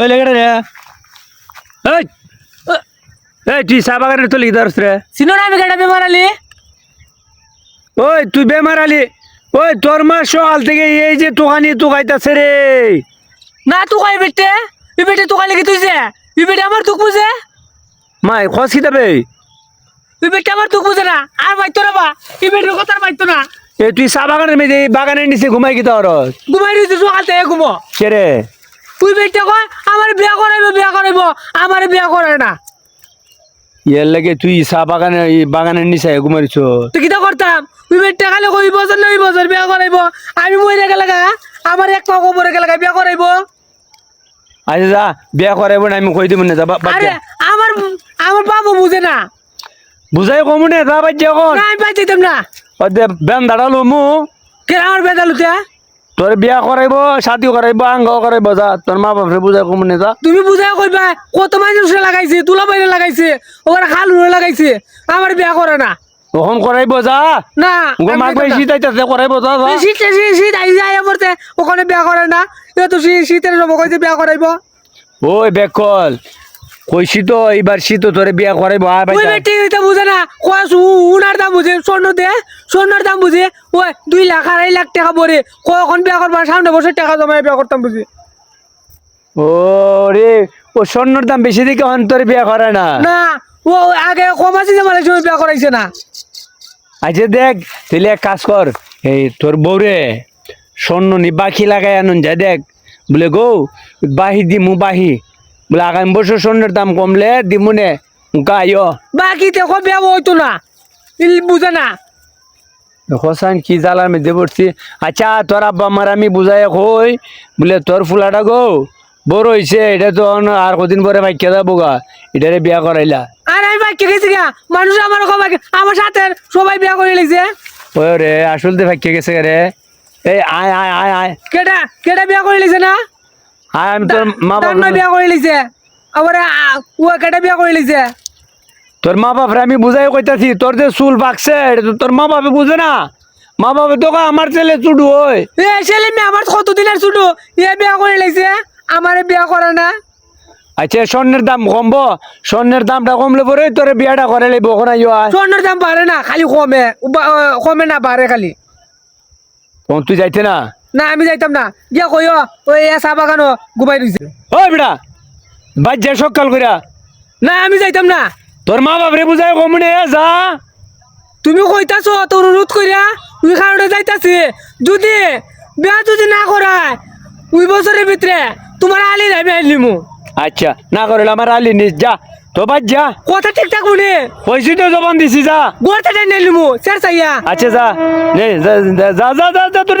ওই লেগে রে। এই এই তুই চা বাগানের তো লিখে রে। চিনো না আমি কেটা বেমার আলি? ওই তুই বেমার আলি। ওই তোর মা সকাল থেকে এই যে তোকানি তোকাইতাছে রে না তু খাই বেটে। ই বেটে তু খাই লেগে তুইছে ই বেটে আমার দুঃখ বুঝে মাই খস কি যাবে ই বেটে আমার দুঃখ বুঝে না। আর বাইতো না বা ই বেটের কথা আর বাইতো না। এ তুই চা বাগানের মেয়ে বাগানের নিচে ঘুমাই কি তোর ঘুমাই রয়েছে সকাল থেকে ঘুমো। কে রে তুই বেটে কয় আমার বিয়া করাইব বিয়া করাইব। আমার বিয়া করে না। এর লাগে তুই চা বাগানের এই বাগানের নিচে ঘুমাইছ। তুই কিতা করতাম? তুই বেটে খালে কই বছর না ওই বছর বিয়া করাইব? আমি মরে গেলে আমার এক পাক মরে গেলে বিয়া করাইব। আচ্ছা যা বিয়া করাইব না আমি কই দিব না যা বাদ আরে। আমার আমার বাবু বুঝে না। বুঝাই কমু নে যা বাদ এখন। না আমি পাই যেতাম না। বেন দাঁড়াল মু। কে আমার বেদালুতে তোর বিয়া করাইব শাদি করাইব আঙ্গ করাইব যা। তোর মা বাপরে বুঝাই কমু নে যা। তুমি বুঝাই কইবা কত মানুষ লাগাইছে তুলা বাইরে লাগাইছে ওর খাল লাগাইছে আমার বিয়া করে না। তখন করাইব যা। না মাক ভাই না। শীতাইতাছে করাইব যা যা। শীত শীত শীত আই যায় পড়তে ওখানে বিয়া করে না। এ তো শীত শীতের জব কইতে বিয়া করাইব ওই বেকল। কইছি তো এইবার শীত তোরে বিয়া করাইব আয় ভাই ওই বেটি এটা বুঝে না কয়াস উনার দাম বুঝে স্বর্ণ দে স্বর্ণের দাম বুঝে ওই দুই লাখ আড়াই লাখ টাকা ভরে কখন বিয়া করবার সামনে বছর টাকা জমায় বিয়া করতাম বুঝি। ও রে ও স্বর্ণর দাম বেশি দেখে হন তোর বিয়া করে না। না ও আগে কমাসি জমালে সময় বিয়া করাইছে না। আচ্ছা দেখ তাহলে এক কাজ কর এই তোর বউরে স্বর্ণ নি বাকি লাগাই আনুন যায় দেখ। বলে গো বাহি দিমু বাহি। বলে আগামী বছর স্বর্ণের দাম কমলে দিমু নে মুখা আইও বাকি দেখো বিয়া হইতো না। বুঝে না। হোসান কি জ্বালার মধ্যে পড়ছি। আচ্ছা তোর আব্বা আমার আমি বুঝাই কই? বলে তোর ফুলাটা গো বড় হইছে এটা তো আর কদিন পরে ভাইকে যাব গা। এটারে বিয়া করাইলা। আর আমি বাকি গেছি গা। মানুষ আমার আমার সাথে সবাই বিয়া করে লিছে ওই রে আসল দে ভাইকে গেছে রে। এই আয় আয় আয় আয়। কেটা কেটা বিয়া করে লিছে না? আয় আমি তোর মা বাবা বিয়া করে লিছে। আবার আ- ও কেটা বিয়া করে লিছে। তোর মা বাপরে আমি বুঝাই কইতাছি তোর যে চুল বাকছে এটা তো তোর মা বাপে বুঝে না। মা বাপে তো আমার ছেলে চুডু ওই। এ ছেলে মেয়ে আমার কত দিনের ছোট এ বিয়া করে লিছে। আমারে বিয়া করে না। আচ্ছা স্বর্ণের দাম কমবো? স্বর্ণের দামটা কমলে পরে তোর বিয়াটা করে লাগবো ওখানে স্বর্ণের দাম বাড়ে না খালি কমে। কমে না বাড়ে খালি। তুই যাইতে না? না আমি যাইতাম না। গিয়া কইও ওই চা বাগানো ঘুমাই রইছে ওই বেটা বাদ যা সকাল কইরা। না আমি যাইতাম না। তোর মা বাপরে বুঝাই কমনে যা। তুমি কইতাছো তোর অনুরোধ কইরা ওই কারণে যাইতাছি। যদি বিয়া যদি না করায় ওই বছরের ভিতরে তোমার আলি যাবে আনলিমু আচ্ছা না করিল আমার আলি নিস যা। তো বাদ যা। কথা ঠিকঠাক মনে কইছি তো জবান দিছি যা। গোড়তে টাইম আনলিমু স্যার চাইয়া। আচ্ছা যা। নে যা যা যা যা যা যা। তোর